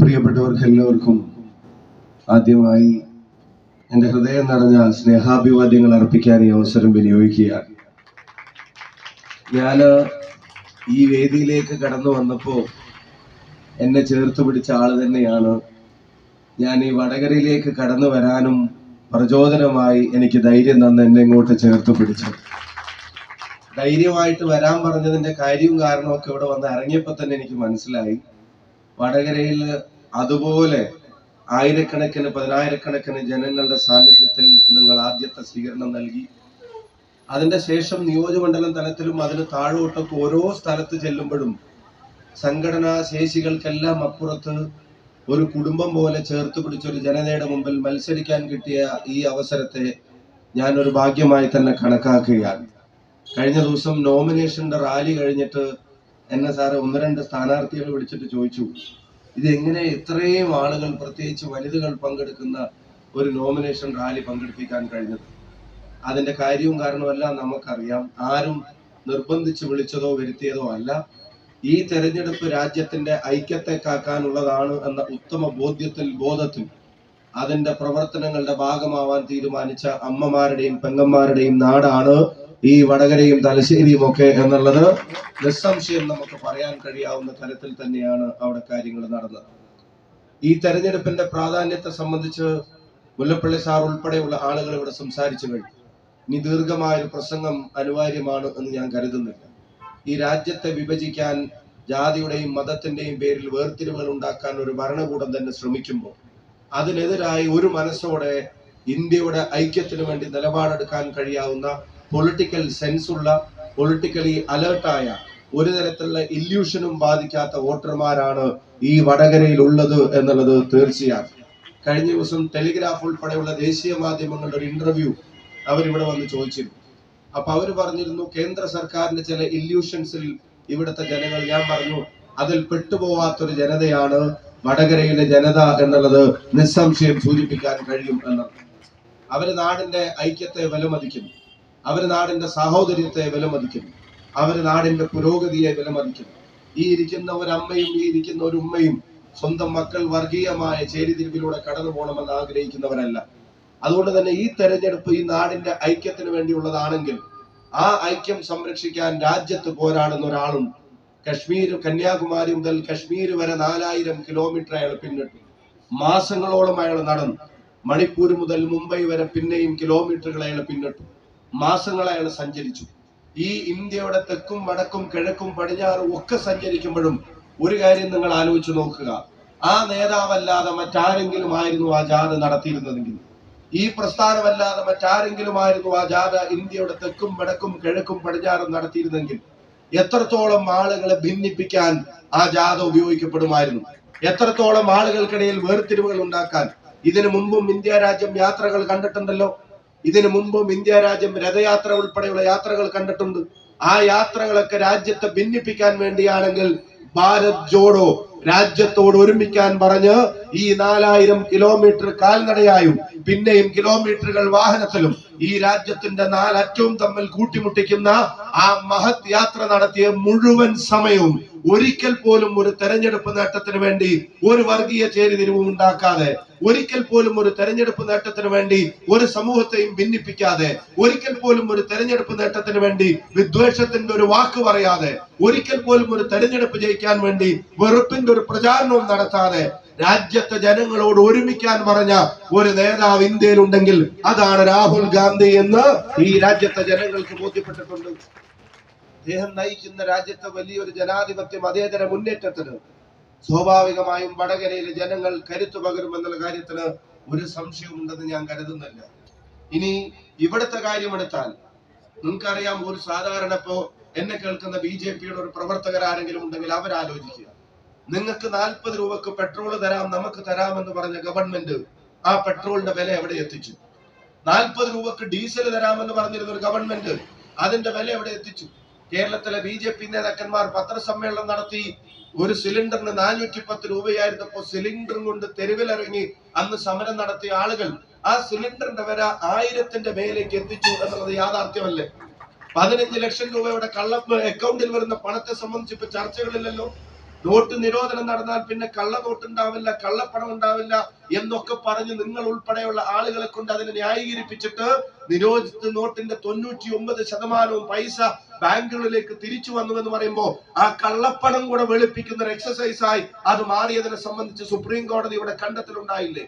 പ്രിയപ്പെട്ടവർക്ക് എല്ലാവർക്കും ആദ്യമായി എന്റെ ഹൃദയം നിറഞ്ഞ സ്നേഹാഭിവാദ്യങ്ങൾ അർപ്പിക്കാൻ ഈ അവസരം വിനിയോഗിക്കുകയാണ്. ഞാൻ ഈ വേദിയിലേക്ക് കടന്നു വന്നപ്പോൾ എന്നെ ചേർത്ത് പിടിച്ച ആൾ തന്നെയാണ്. ഞാൻ ഈ വടകരയിലേക്ക് കടന്നു വരാനും പ്രചോദനമായി എനിക്ക് ധൈര്യം തന്ന് എന്നെ ഇങ്ങോട്ട് ചേർത്ത് പിടിച്ചു ധൈര്യമായിട്ട് വരാൻ പറഞ്ഞതിന്റെ കാര്യവും കാരണവും ഒക്കെ ഇവിടെ വന്ന് ഇറങ്ങിയപ്പോൾ തന്നെ എനിക്ക് മനസ്സിലായി. വടകരയിൽ അതുപോലെ ആയിരക്കണക്കിന് പതിനായിരക്കണക്കിന് ജനങ്ങളുടെ സാന്നിധ്യത്തിൽ നിങ്ങൾ ആദ്യത്തെ സ്വീകരണം നൽകി. അതിന്റെ ശേഷം നിയോജകമണ്ഡലം തലത്തിലും അതിന് താഴോട്ടൊക്കെ ഓരോ സ്ഥലത്ത് ചെല്ലുമ്പോഴും സംഘടനാ ശേഷികൾക്കെല്ലാം അപ്പുറത്ത് ഒരു കുടുംബം പോലെ ചേർത്ത് പിടിച്ചൊരു ജനതയുടെ മുമ്പിൽ മത്സരിക്കാൻ കിട്ടിയ ഈ അവസരത്തെ ഞാൻ ഒരു ഭാഗ്യമായി തന്നെ കണക്കാക്കുകയാണ്. കഴിഞ്ഞ ദിവസം നോമിനേഷന്റെ റാലി കഴിഞ്ഞിട്ട് എന്നെ സാറ് ഒന്ന് രണ്ട് സ്ഥാനാർത്ഥികൾ വിളിച്ചിട്ട് ചോദിച്ചു. ഇതെങ്ങനെ ഇത്രയും ആളുകൾ പ്രത്യേകിച്ച് വനിതകൾ പങ്കെടുക്കുന്ന ഒരു നോമിനേഷൻ റാലി പങ്കെടുപ്പിക്കാൻ കഴിഞ്ഞത്? അതിന്റെ കാര്യവും കാരണമല്ല നമുക്കറിയാം. ആരും നിർബന്ധിച്ച് വിളിച്ചതോ വരുത്തിയതോ അല്ല. ഈ തെരഞ്ഞെടുപ്പ് രാജ്യത്തിന്റെ ഐക്യത്തെ കാക്കാനുള്ളതാണ് എന്ന ഉത്തമ ബോധ്യത്തിൽ ബോധത്തിൽ അതിന്റെ പ്രവർത്തനങ്ങളുടെ ഭാഗമാവാൻ തീരുമാനിച്ച അമ്മമാരുടെയും പെങ്ങന്മാരുടെയും നാടാണ് ഈ വടകരയും തലശ്ശേരിയും ഒക്കെ എന്നുള്ളത് നിസ്സംശയം നമുക്ക് പറയാൻ കഴിയാവുന്ന തരത്തിൽ തന്നെയാണ് അവിടെ കാര്യങ്ങൾ നടന്നത്. ഈ തെരഞ്ഞെടുപ്പിന്റെ പ്രാധാന്യത്തെ സംബന്ധിച്ച് മുല്ലപ്പള്ളി സാർ ഉൾപ്പെടെയുള്ള ആളുകൾ ഇവിടെ സംസാരിച്ചു കഴിഞ്ഞു. ഇനി ദീർഘമായ ഒരു പ്രസംഗം അനിവാര്യമാണ് എന്ന് ഞാൻ കരുതുന്നില്ല. ഈ രാജ്യത്തെ വിഭജിക്കാൻ ജാതിയുടെയും മതത്തിന്റെയും പേരിൽ വേർതിരിവുകൾ ഉണ്ടാക്കാൻ ഒരു ഭരണകൂടം തന്നെ ശ്രമിക്കുമ്പോൾ അതിനെതിരായി ഒരു മനസ്സോടെ ഇന്ത്യയുടെ ഐക്യത്തിനു വേണ്ടി നിലപാടെടുക്കാൻ കഴിയാവുന്ന പൊളിറ്റിക്കൽ സെൻസുള്ള പൊളിറ്റിക്കലി അലേർട്ടായ ഒരു തരത്തിലുള്ള ഇല്യൂഷനും ബാധിക്കാത്ത വോട്ടർമാരാണ് ഈ വടകരയിൽ ഉള്ളത് എന്നുള്ളത് തീർച്ചയാണ്. കഴിഞ്ഞ ദിവസം ടെലിഗ്രാഫ് ഉൾപ്പെടെയുള്ള ദേശീയ മാധ്യമങ്ങളുടെ ഒരു ഇന്റർവ്യൂ അവരിവിടെ വന്ന് ചോദിച്ചിരുന്നു. അപ്പൊ അവർ പറഞ്ഞിരുന്നു കേന്ദ്ര സർക്കാരിന്റെ ചില ഇല്യൂഷൻസിൽ ഇവിടുത്തെ ജനങ്ങൾ ഞാൻ പറഞ്ഞു അതിൽ പെട്ടുപോവാത്തൊരു ജനതയാണ് വടകരയിലെ ജനത എന്നുള്ളത് നിസ്സംശയം സൂചിപ്പിക്കാൻ കഴിയും എന്നത് അവർ നാടിന്റെ ഐക്യത്തെ വിലമതിക്കുന്നു. അവർ നാടിന്റെ സാഹോദര്യത്തെ വിലമതിക്കുന്നു. അവർ നാടിന്റെ പുരോഗതിയെ വിലമതിക്കുന്നു. ഈ ഇരിക്കുന്ന ഒരു അമ്മയും ഈ ഇരിക്കുന്ന ഒരു ഉമ്മയും സ്വന്തം മക്കൾ വർഗീയമായ ചേരിതിരിവിലൂടെ കടന്നു പോകണമെന്ന് ആഗ്രഹിക്കുന്നവരല്ല. അതുകൊണ്ട് തന്നെ ഈ തെരഞ്ഞെടുപ്പ് ഈ നാടിന്റെ ഐക്യത്തിന് വേണ്ടിയുള്ളതാണെങ്കിൽ ആ ഐക്യം സംരക്ഷിക്കാൻ രാജ്യത്ത് പോരാടുന്ന ഒരാളും കശ്മീർ കന്യാകുമാരി മുതൽ കശ്മീർ വരെ നാലായിരം കിലോമീറ്റർ അയാൾ പിന്നിട്ടു. മാസങ്ങളോളം അയാൾ നടന്നു. മണിപ്പൂർ മുതൽ മുംബൈ വരെ പിന്നെയും കിലോമീറ്ററുകൾ അയാൾ പിന്നിട്ടു. മാസങ്ങൾ അയാൾ സഞ്ചരിച്ചു ഈ ഇന്ത്യയുടെ തെക്കും വടക്കും കിഴക്കും പടിഞ്ഞാറും ഒക്കെ സഞ്ചരിക്കുമ്പോഴും ഒരു കാര്യം നിങ്ങൾ ആലോചിച്ച് നോക്കുക. ആ നേതാവല്ലാതെ മറ്റാരെങ്കിലും ആയിരുന്നു ആ ജാഥ നടത്തിയിരുന്നതെങ്കിൽ? ഈ പ്രസ്ഥാനമല്ലാതെ മറ്റാരെങ്കിലും ആയിരുന്നു ആ ജാഥ ഇന്ത്യയുടെ തെക്കും വടക്കും കിഴക്കും പടിഞ്ഞാറും നടത്തിയിരുന്നെങ്കിൽ? എത്രത്തോളം ആളുകളെ ഭിന്നിപ്പിക്കാൻ ആ ജാഥ ഉപയോഗിക്കപ്പെടുമായിരുന്നു? എത്രത്തോളം ആളുകൾക്കിടയിൽ വേർതിരിവുകൾ ഉണ്ടാക്കാൻ? ഇതിനു മുമ്പും ഇന്ത്യ രാജ്യം യാത്രകൾ കണ്ടിട്ടുണ്ടല്ലോ. ഇതിനു മുമ്പും ഇന്ത്യ രാജ്യം രഥയാത്ര ഉൾപ്പെടെയുള്ള യാത്രകൾ കണ്ടിട്ടുണ്ട്. ആ യാത്രകളൊക്കെ രാജ്യത്തെ ഭിന്നിപ്പിക്കാൻ വേണ്ടിയാണെങ്കിൽ ഭാരത് ജോഡോ രാജ്യത്തോട് ഒരുമിക്കാൻ പറഞ്ഞ് ഈ നാലായിരം കിലോമീറ്റർ കാൽനടയായും പിന്നെയും കിലോമീറ്ററുകൾ വാഹനത്തിലും ഈ രാജ്യത്തിന്റെ നാലറ്റവും തമ്മിൽ കൂട്ടിമുട്ടിക്കുന്ന ആ മഹത് യാത്ര നടത്തിയ മുഴുവൻ സമയവും ഒരിക്കൽ പോലും ഒരു തെരഞ്ഞെടുപ്പ് നേട്ടത്തിന് വേണ്ടി ഒരു വർഗീയ ചേരിതിരിവും ഉണ്ടാക്കാതെ ഒരിക്കൽ പോലും ഒരു തെരഞ്ഞെടുപ്പ് നേട്ടത്തിന് വേണ്ടി ഒരു സമൂഹത്തെയും ഭിന്നിപ്പിക്കാതെ ഒരിക്കൽ പോലും ഒരു തെരഞ്ഞെടുപ്പ് നേട്ടത്തിന് വേണ്ടി വിദ്വേഷത്തിന്റെ ഒരു വാക്ക് പറയാതെ ഒരിക്കൽ പോലും ഒരു തെരഞ്ഞെടുപ്പ് ജയിക്കാൻ വേണ്ടി വെറുപ്പിന്റെ ഒരു പ്രചാരണവും നടത്താതെ രാജ്യത്തെ ജനങ്ങളോട് ഒരുമിക്കാൻ പറഞ്ഞ ഒരു നേതാവ് ഇന്ത്യയിൽ ഉണ്ടെങ്കിൽ അതാണ് രാഹുൽ ഗാന്ധി എന്ന് ഈ രാജ്യത്തെ ജനങ്ങൾക്ക് ബോധ്യപ്പെട്ടിട്ടുണ്ട്. അദ്ദേഹം നയിക്കുന്ന രാജ്യത്തെ വലിയൊരു ജനാധിപത്യം അതേതര മുന്നേറ്റത്തിന് സ്വാഭാവികമായും വടകരയിലെ ജനങ്ങൾ കരുത്തു പകരുമെന്നുള്ള കാര്യത്തിന് ഒരു സംശയമുണ്ടെന്ന് ഞാൻ കരുതുന്നില്ല. ഇനി ഇവിടുത്തെ കാര്യമെടുത്താൽ നിങ്ങൾക്കറിയാം ഒരു സാധാരണ ഇപ്പോ എന്നെ കേൾക്കുന്ന ബി ജെ പിയുടെ ഒരു പ്രവർത്തകർ ആരെങ്കിലും ഉണ്ടെങ്കിൽ അവരാലോചിക്കുക. നിങ്ങൾക്ക് നാൽപ്പത് രൂപക്ക് പെട്രോൾ തരാം നമുക്ക് തരാമെന്ന് പറഞ്ഞ ഗവൺമെന്റ് ആ പെട്രോളിന്റെ വില എവിടെ എത്തിച്ചു? നാൽപ്പത് രൂപക്ക് ഡീസൽ തരാമെന്ന് പറഞ്ഞിരുന്ന ഒരു ഗവൺമെന്റ് അതിന്റെ വില എവിടെ എത്തിച്ചു? കേരളത്തിലെ ബി ജെ പി നേതാക്കന്മാർ പത്രസമ്മേളനം നടത്തി ഒരു സിലിണ്ടറിന് നാനൂറ്റി പത്ത് രൂപയായിരുന്നപ്പോ സിലിണ്ടറും കൊണ്ട് തെരുവിലിറങ്ങി അന്ന് സമരം നടത്തിയ ആളുകൾ ആ സിലിണ്ടറിന്റെ വില ആയിരത്തിന്റെ മേലേക്ക് എത്തിച്ചു എന്നുള്ളത് യാഥാർത്ഥ്യമല്ലേ? പതിനഞ്ച് ലക്ഷം രൂപയുടെ കള്ള അക്കൗണ്ടിൽ വരുന്ന പണത്തെ സംബന്ധിച്ച് ഇപ്പൊ ചർച്ചകളില്ലല്ലോ? നോട്ട് നിരോധനം നടന്നാൽ പിന്നെ കള്ളനോട്ട് ഉണ്ടാവില്ല കള്ളപ്പണം ഉണ്ടാവില്ല എന്നൊക്കെ പറഞ്ഞ് നിങ്ങൾ ഉൾപ്പെടെയുള്ള ആളുകളെ കൊണ്ട് അതിനെ ന്യായീകരിപ്പിച്ചിട്ട് നിരോധിച്ച നോട്ടിന്റെ തൊണ്ണൂറ്റി ഒമ്പത് ശതമാനവും പൈസ ബാങ്കുകളിലേക്ക് തിരിച്ചു വന്നു എന്ന് പറയുമ്പോൾ ആ കള്ളപ്പണം കൂടെ വെളുപ്പിക്കുന്ന ഒരു എക്സസൈസായി അത് മാറിയതിനെ സംബന്ധിച്ച് സുപ്രീം കോടതി ഇവിടെ കണ്ടെത്തലുണ്ടായില്ലേ?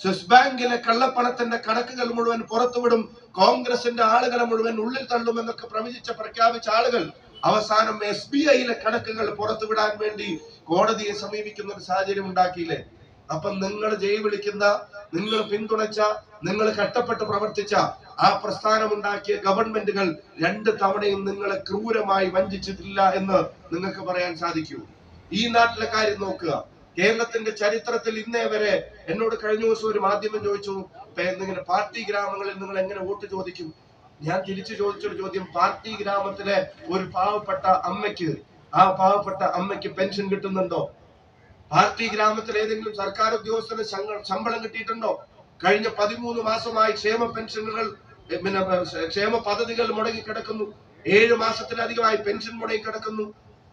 സ്വിസ് ബാങ്കിലെ കള്ളപ്പണത്തിന്റെ കണക്കുകൾ മുഴുവൻ പുറത്തുവിടും കോൺഗ്രസിന്റെ ആളുകളെ മുഴുവൻ ഉള്ളിൽ തള്ളുമെന്നൊക്കെ പ്രവചിച്ച പ്രഖ്യാപിച്ച ആളുകൾ അവസാനം എസ് ബി ഐയിലെ കണക്കുകൾ പുറത്തുവിടാൻ വേണ്ടി കോടതിയെ സമീപിക്കുന്ന ഒരു സാഹചര്യം ഉണ്ടാക്കിയില്ലേ? അപ്പൊ നിങ്ങൾ ജയ് വിളിക്കുന്ന നിങ്ങൾ പിന്തുണച്ച നിങ്ങൾ കഷ്ടപ്പെട്ട് പ്രവർത്തിച്ച ആ പ്രസ്ഥാനം ഉണ്ടാക്കിയ ഗവൺമെന്റുകൾ രണ്ട് തവണയും നിങ്ങളെ ക്രൂരമായി വഞ്ചിച്ചിട്ടില്ല എന്ന് നിങ്ങൾക്ക് പറയാൻ സാധിക്കൂ. ഈ നാട്ടിലെ കാര്യം നോക്കുക. കേരളത്തിന്റെ ചരിത്രത്തിൽ ഇന്നേ വരെ എന്നോട് കഴിഞ്ഞ ദിവസം ഒരു മാധ്യമം ചോദിച്ചു "പേ- ഇങ്ങനെ പാർട്ടി ഗ്രാമങ്ങളിൽ നിങ്ങൾ എങ്ങനെ വോട്ട് ചോദിക്കും? ഞാൻ തിരിച്ചു ചോദിച്ചൊരു ചോദ്യം. പാർട്ടി ഗ്രാമത്തിലെ ഒരു പാവപ്പെട്ട അമ്മയ്ക്ക് ആ പാവപ്പെട്ട അമ്മയ്ക്ക് പെൻഷൻ കിട്ടുന്നുണ്ടോ? പാർട്ടി ഗ്രാമത്തിൽ ഏതെങ്കിലും സർക്കാർ ഉദ്യോഗസ്ഥന് ശമ്പളം കിട്ടിയിട്ടുണ്ടോ? കഴിഞ്ഞ പതിമൂന്ന് മാസമായി ക്ഷേമ പെൻഷനുകൾ പിന്നെ ക്ഷേമ പദ്ധതികൾ മുടങ്ങി കിടക്കുന്നു ഏഴ് മാസത്തിലധികമായി പെൻഷൻ മുടങ്ങി കിടക്കുന്നു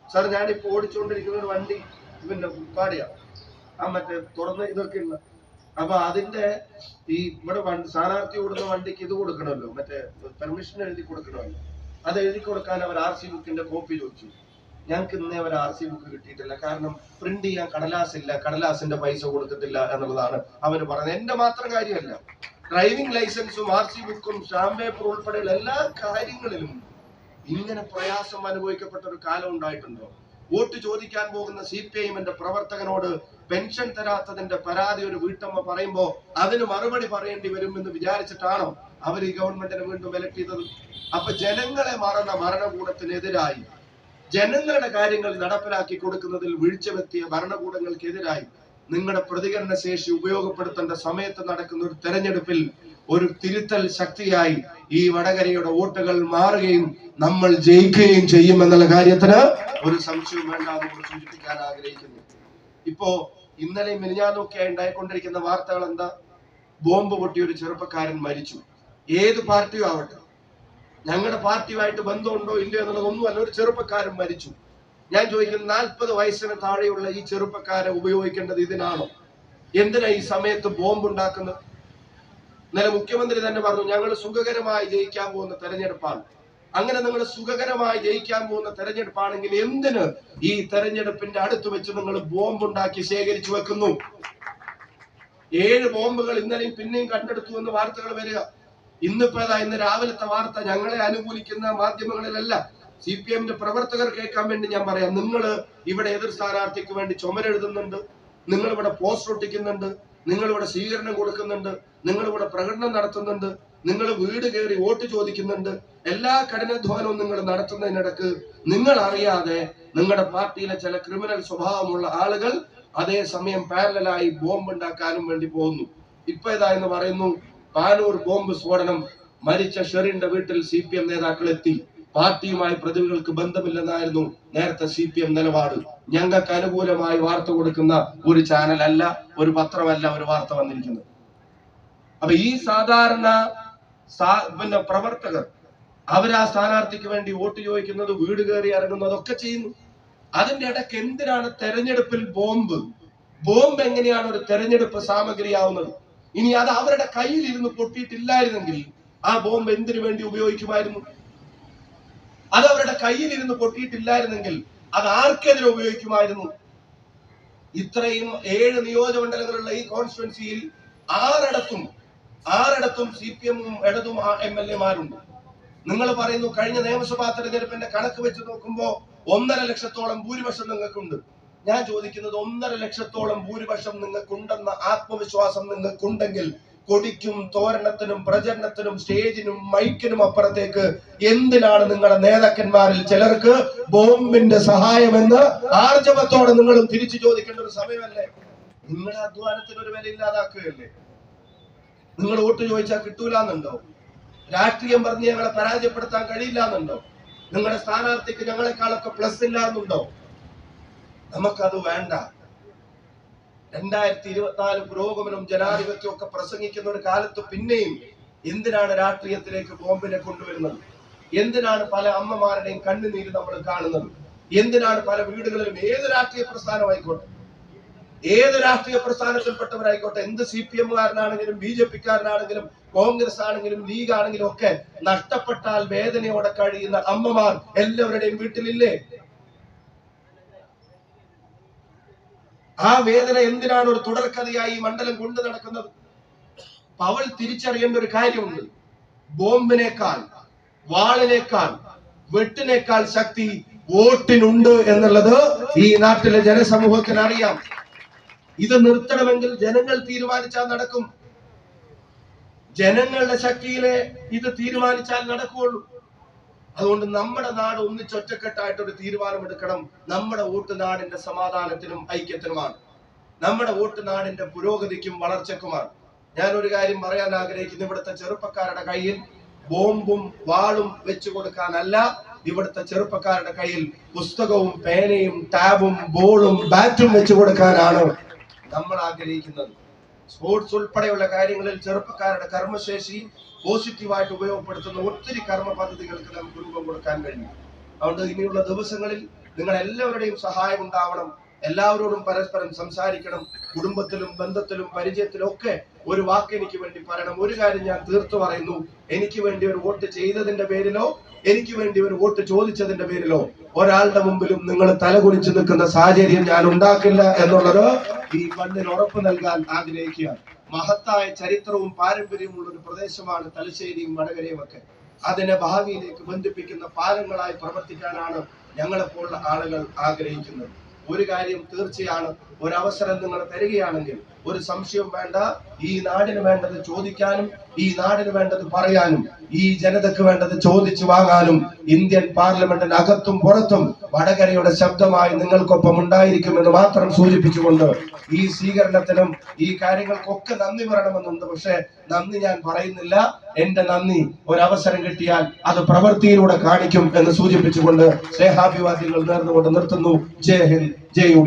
സാർ ഞാനിപ്പോ ഓടിച്ചുകൊണ്ടിരിക്കുന്ന ഒരു വണ്ടി പിന്നെ പാടിയ ആ മറ്റേ തുറന്ന് ഇതൊക്കെ ഉള്ള അപ്പൊ അതിന്റെ ഈ ഇവിടെ സ്ഥാനാർത്ഥി ഓടുന്ന വണ്ടിക്ക് ഇത് കൊടുക്കണമല്ലോ മറ്റേ പെർമിഷൻ എഴുതി കൊടുക്കണമല്ലോ. അത് എഴുതി കൊടുക്കാൻ അവർ ആർ സി ബുക്കിന്റെ കോപ്പി ചോദിച്ചു. ഞങ്ങൾക്ക് ഇന്നേ ഒരു ആർ സി ബുക്ക് കിട്ടിയിട്ടില്ല. കാരണം പ്രിന്റ് ചെയ്യാൻ കടലാസ് ഇല്ല കടലാസിന്റെ പൈസ കൊടുത്തിട്ടില്ല എന്നുള്ളതാണ് അവർ പറഞ്ഞത്. എന്റെ മാത്രം കാര്യമല്ല ഡ്രൈവിംഗ് ലൈസൻസും ആർ സി ബുക്കും സ്റ്റാമ്പ് പേപ്പർ ഉൾപ്പെടെയുള്ള എല്ലാ കാര്യങ്ങളിലും ഇങ്ങനെ പ്രയാസം അനുഭവിക്കപ്പെട്ട ഒരു കാലം ഉണ്ടായിട്ടുണ്ടോ? വോട്ട് ചോദിക്കാൻ പോകുന്ന സി പി ഐ എമ്മിന്റെ പ്രവർത്തകനോട് പെൻഷൻ തരാത്തതിന്റെ പരാതി ഒരു വീട്ടമ്മ പറയുമ്പോൾ അതിന് മറുപടി പറയേണ്ടി വരും എന്ന് വിചാരിച്ചിട്ടാണോ അവർ ഈ ഗവൺമെന്റിനെ വീണ്ടും എലക്ട് ചെയ്തത്? അപ്പൊ ജനങ്ങളെ മറന്ന ഭരണകൂടത്തിനെതിരായി ജനങ്ങളുടെ കാര്യങ്ങൾ നടപ്പിലാക്കി കൊടുക്കുന്നതിൽ വീഴ്ച വരുത്തിയ ഭരണകൂടങ്ങൾക്കെതിരായി നിങ്ങളുടെ പ്രതികരണ ശേഷി ഉപയോഗപ്പെടുത്തേണ്ട സമയത്ത് നടക്കുന്ന ഒരു തെരഞ്ഞെടുപ്പിൽ ഒരു തിരുത്തൽ ശക്തിയായി ഈ വടകരയുടെ വോട്ടുകൾ മാറുകയും നമ്മൾ ജയിക്കുകയും ചെയ്യും എന്നുള്ള കാര്യത്തിന് ഒരു സംശയവും വേണ്ട സൂചിപ്പിക്കാൻ ആഗ്രഹിക്കുന്നു. ഇപ്പോ ഇന്നലെ മെലിഞ്ഞാന്നൊക്കെയായി ഉണ്ടായിക്കൊണ്ടിരിക്കുന്ന വാർത്തകൾ എന്താ? ബോംബ് പൊട്ടിയ ഒരു ചെറുപ്പക്കാരൻ മരിച്ചു. ഏത് പാർട്ടിയും ആവട്ടെ. ഞങ്ങളുടെ പാർട്ടിയുമായിട്ട് ബന്ധമുണ്ടോ ഇല്ലയോ എന്നുള്ളതൊന്നുമല്ല ഒരു ചെറുപ്പക്കാരൻ മരിച്ചു. ഞാൻ ചോദിക്കുന്നു നാൽപ്പത് വയസ്സിന് താഴെയുള്ള ഈ ചെറുപ്പക്കാരെ ഉപയോഗിക്കേണ്ടത് ഇതിനാണോ? എന്തിനാ ഈ സമയത്ത് ബോംബ് ഉണ്ടാക്കുന്നത്? ഇന്നലെ മുഖ്യമന്ത്രി തന്നെ പറഞ്ഞു ഞങ്ങൾ സുഖകരമായി ജയിക്കാൻ പോകുന്ന തെരഞ്ഞെടുപ്പാണ്. അങ്ങനെ നിങ്ങൾ സുഖകരമായി ജയിക്കാൻ പോകുന്ന തെരഞ്ഞെടുപ്പാണെങ്കിൽ എന്തിന് ഈ തെരഞ്ഞെടുപ്പിന്റെ അടുത്ത് വെച്ച് നിങ്ങൾ ബോംബ് ഉണ്ടാക്കി ശേഖരിച്ചു വെക്കുന്നു? ഏഴ് ബോംബുകൾ ഇന്നലെയും പിന്നെയും കണ്ടെടുത്തു എന്ന് വാർത്തകൾ വരിക. ഇന്നിപ്പോ ഏതാ ഇന്ന് രാവിലത്തെ വാർത്ത ഞങ്ങളെ അനുകൂലിക്കുന്ന മാധ്യമങ്ങളിലല്ല. സി പി എമ്മിന്റെ പ്രവർത്തകർ കേൾക്കാൻ വേണ്ടി ഞാൻ പറയാം. നിങ്ങൾ ഇവിടെ എതിർ സ്ഥാനാർത്ഥിക്ക് വേണ്ടി ചുമരെഴുതുന്നുണ്ട് നിങ്ങൾ ഇവിടെ പോസ്റ്റർ ഒട്ടിക്കുന്നുണ്ട്. നിങ്ങൾ ഇവിടെ സ്വീകരണം കൊടുക്കുന്നുണ്ട്. നിങ്ങൾ ഇവിടെ പ്രകടനം നടത്തുന്നുണ്ട്. നിങ്ങൾ വീട് കയറി വോട്ട് ചോദിക്കുന്നുണ്ട്. എല്ലാ കഠിനാധ്വാനവും നിങ്ങൾ നടത്തുന്നതിനിടക്ക് നിങ്ങൾ അറിയാതെ നിങ്ങളുടെ പാർട്ടിയിലെ ചില ക്രിമിനൽ സ്വഭാവമുള്ള ആളുകൾ അതേസമയം പാരലായി ബോംബ് ഉണ്ടാക്കാനും വേണ്ടി പോകുന്നു. ഇപ്പൊ ഇതാ എന്ന് പറയുന്നു പാനൂർ ബോംബ് സ്ഫോടനം മരിച്ച ഷെറിന്റെ വീട്ടിൽ സി പി എം നേതാക്കൾ എത്തി. പാർട്ടിയുമായി പ്രതികൾക്ക് ബന്ധമില്ലെന്നായിരുന്നു നേരത്തെ സി പി എം നിലപാട്. ഞങ്ങൾക്ക് അനുകൂലമായി വാർത്ത കൊടുക്കുന്ന ഒരു ചാനലല്ല ഒരു പത്രമല്ല ഒരു വാർത്ത വന്നിരിക്കുന്നത്. അപ്പൊ ഈ സാധാരണ പിന്നെ പ്രവർത്തകർ. അവരാ സ്ഥാനാർത്ഥിക്ക് വേണ്ടി വോട്ട് ചോദിക്കുന്നത് വീട് കയറി ഇറങ്ങുന്നതൊക്കെ ചെയ്യുന്നു. അതിന്റെ ഇടയ്ക്ക് എന്തിനാണ് തെരഞ്ഞെടുപ്പിൽ ബോംബ്? ബോംബ് എങ്ങനെയാണ് ഒരു തെരഞ്ഞെടുപ്പ് സാമഗ്രിയാവുന്നത്? ഇനി അത് അവരുടെ കയ്യിൽ ഇരുന്ന് പൊട്ടിയിട്ടില്ലായിരുന്നെങ്കിൽ ആ ബോംബ് എന്തിനു വേണ്ടി ഉപയോഗിക്കുമായിരുന്നു? അത് അവരുടെ കയ്യിൽ ഇരുന്ന് പൊട്ടിയിട്ടില്ലായിരുന്നെങ്കിൽ അത് ആർക്കെതിരെ ഉപയോഗിക്കുമായിരുന്നു? ഇത്രയും ഏഴ് നിയോജകമണ്ഡലങ്ങളുള്ള ഈ കോൺസ്റ്റുവൻസിയിൽ ആറിടത്തും ആറിടത്തും സി പി എമ്മും ഇടതും എം എൽ എമാരുണ്ട് നിങ്ങൾ പറയുന്നു കഴിഞ്ഞ നിയമസഭാ തെരഞ്ഞെടുപ്പിന്റെ കണക്ക് വെച്ച് നോക്കുമ്പോൾ ഒന്നര ലക്ഷത്തോളം ഭൂരിപക്ഷം നിങ്ങൾക്കുണ്ട്. ഞാൻ ചോദിക്കുന്നത് ഒന്നര ലക്ഷത്തോളം ഭൂരിപക്ഷം നിങ്ങൾക്കുണ്ടെന്ന ആത്മവിശ്വാസം നിങ്ങൾക്കുണ്ടെങ്കിൽ കൊടിക്കും തോരണത്തിനും പ്രചരണത്തിനും സ്റ്റേജിനും മൈക്കിനും അപ്പുറത്തേക്ക് എന്തിനാണ് നിങ്ങളുടെ നേതാക്കന്മാരിൽ ചിലർക്ക് ബോംബിന്റെ സഹായമെന്ന് ആർജവത്തോടെ നിങ്ങളും തിരിച്ചു ചോദിക്കേണ്ട ഒരു സമയമല്ലേ? നിങ്ങളുടെ അധ്വാനത്തിന് ഒരു വില ഇല്ലാതാക്കുകയല്ലേ നിങ്ങൾ വോട്ട് ചോദിച്ചാൽ കിട്ടൂല എന്നുണ്ടോ രാഷ്ട്രീയം പറഞ്ഞ് ഞങ്ങളെ പരാജയപ്പെടുത്താൻ കഴിയില്ല എന്നുണ്ടോ നിങ്ങളുടെ സ്ഥാനാർത്ഥിക്ക് ഞങ്ങളെക്കാളൊക്കെ പ്ലസ് ഇല്ല എന്നുണ്ടോ നമുക്കത് വേണ്ട. രണ്ടായിരത്തി ഇരുപത്തിനാല് പുരോഗമനം ജനാധിപത്യം ഒക്കെ പ്രസംഗിക്കുന്ന ഒരു കാലത്ത് പിന്നെയും എന്തിനാണ് രാഷ്ട്രീയത്തിലേക്ക് ബോംബിനെ കൊണ്ടുവരുന്നത്? എന്തിനാണ് പല അമ്മമാരുടെയും കണ്ണുനീര് നമ്മൾ കാണുന്നത്? എന്തിനാണ് പല വീടുകളിലും ഏത് രാഷ്ട്രീയ പ്രസ്ഥാനമായിക്കോട്ടെ? ഏത് രാഷ്ട്രീയ പ്രസ്ഥാനത്തിൽപ്പെട്ടവരായിക്കോട്ടെ എന്ത് സി പി എമ്മുകാരനാണെങ്കിലും ബി ജെ പിക്കാരനാണെങ്കിലും കോൺഗ്രസ് ആണെങ്കിലും ലീഗ് ആണെങ്കിലും ഒക്കെ നഷ്ടപ്പെട്ടാൽ വേദനയോടെ കഴിയുന്ന അമ്മമാർ എല്ലാവരുടെയും വീട്ടിലില്ലേ? ആ വേദന എന്തിനാണ് ഒരു തുടർക്കഥയായി ഈ മണ്ഡലം കൊണ്ടു നടക്കുന്നത്? പവൽ തിരിച്ചറിയേണ്ട ഒരു കാര്യമുണ്ട്. ബോംബിനേക്കാൾ വാളിനേക്കാൾ വെട്ടിനേക്കാൾ ശക്തി വോട്ടിനുണ്ട് എന്നുള്ളത് ഈ നാട്ടിലെ ജനസമൂഹത്തിന് അറിയാം ഇത് നിർത്തണമെങ്കിൽ ജനങ്ങൾ തീരുമാനിച്ചാൽ നടക്കും. ജനങ്ങളുടെ ശക്തിയിലെ ഇത് തീരുമാനിച്ചാൽ നടക്കുകയുള്ളൂ. അതുകൊണ്ട് നമ്മുടെ നാട് ഒന്നിച്ചൊറ്റക്കെട്ടായിട്ട് ഒരു തീരുമാനമെടുക്കണം. നമ്മുടെ വോട്ട് നാടിന്റെ സമാധാനത്തിനും ഐക്യത്തിനുമാണ്. നമ്മുടെ വോട്ട് നാടിന്റെ പുരോഗതിക്കും വളർച്ചക്കുമാണ് ഞാൻ ഒരു കാര്യം പറയാൻ ആഗ്രഹിക്കുന്നു. ഇവിടുത്തെ ചെറുപ്പക്കാരുടെ കയ്യിൽ ബോംബും വാളും വെച്ചു കൊടുക്കാനല്ല ഇവിടുത്തെ ചെറുപ്പക്കാരുടെ കയ്യിൽ പുസ്തകവും പേനയും ടാബും ബോളും ബാറ്റും വെച്ചു കൊടുക്കാനാണ് നമ്മൾ ആഗ്രഹിക്കുന്നത് സ്പോർട്സ് ഉൾപ്പെടെയുള്ള കാര്യങ്ങളിൽ ചെറുപ്പക്കാരുടെ കർമ്മശേഷി പോസിറ്റീവായിട്ട് ഉപയോഗപ്പെടുത്തുന്ന ഒത്തിരി കർമ്മ പദ്ധതികൾക്ക് നമുക്ക് രൂപം കൊടുക്കാൻ കഴിയും. അതുകൊണ്ട് ഇനിയുള്ള ദിവസങ്ങളിൽ നിങ്ങൾ എല്ലാവരുടെയും സഹായം ഉണ്ടാവണം. എല്ലാവരോടും പരസ്പരം സംസാരിക്കണം. കുടുംബത്തിലും ബന്ധത്തിലും പരിചയത്തിലും ഒക്കെ ഒരു വാക്ക് എനിക്ക് വേണ്ടി പറയണം. ഒരു കാര്യം ഞാൻ തീർത്തു പറയുന്നു. എനിക്ക് വേണ്ടി ഒരു വോട്ട് ചെയ്തതിന്റെ പേരിലോ എനിക്ക് വേണ്ടി ഒരു വോട്ട് ചോദിച്ചതിന്റെ പേരിലോ ഒരാളുടെ മുമ്പിലും നിങ്ങൾ തലകുനിച്ചു നിൽക്കുന്ന സാഹചര്യം ഞാൻ ഉണ്ടാക്കില്ല എന്നുള്ളത് ഈ ഫണ്ടിന് ഉറപ്പ് നൽകാൻ ആഗ്രഹിക്കുക മഹത്തായ ചരിത്രവും പാരമ്പര്യമുള്ള ഒരു പ്രദേശമാണ് തലശ്ശേരിയും വടകരയും ഒക്കെ. അതിനെ ഭാവിയിലേക്ക് ബന്ധിപ്പിക്കുന്ന പാലങ്ങളായി പ്രവർത്തിക്കാനാണ് ഞങ്ങളെപ്പോലുള്ള ആളുകൾ ആഗ്രഹിക്കുന്നത്. ഒരു കാര്യം തീർച്ചയാണ് ഒരവസരം നിങ്ങൾ തരികയാണെങ്കിൽ ഒരു സംശയവും വേണ്ട. ഈ നാടിന് വേണ്ടത് ചോദിക്കാനും ഈ നാടിന് വേണ്ടത് പറയാനും ഈ ജനതയ്ക്ക് വേണ്ടത് ചോദിച്ചു വാങ്ങാനും ഇന്ത്യൻ പാർലമെന്റിന് അകത്തും പുറത്തും വടകരയുടെ ശബ്ദമായി നിങ്ങൾക്കൊപ്പം ഉണ്ടായിരിക്കുമെന്ന് മാത്രം സൂചിപ്പിച്ചുകൊണ്ട് ഈ സ്വീകരണത്തിനും ഈ കാര്യങ്ങൾക്കൊക്കെ നന്ദി പറയണമെന്നുണ്ട്. പക്ഷെ നന്ദി ഞാൻ പറയുന്നില്ല. എന്റെ നന്ദി ഒരവസരം കിട്ടിയാൽ അത് പ്രവൃത്തിയിലൂടെ കാണിക്കും എന്ന് സൂചിപ്പിച്ചുകൊണ്ട് സ്നേഹാഭിവാദ്യങ്ങൾ നേർന്നുകൊണ്ട് നിർത്തുന്നു. ജയ് ഹിന്ദ് ജയ് യു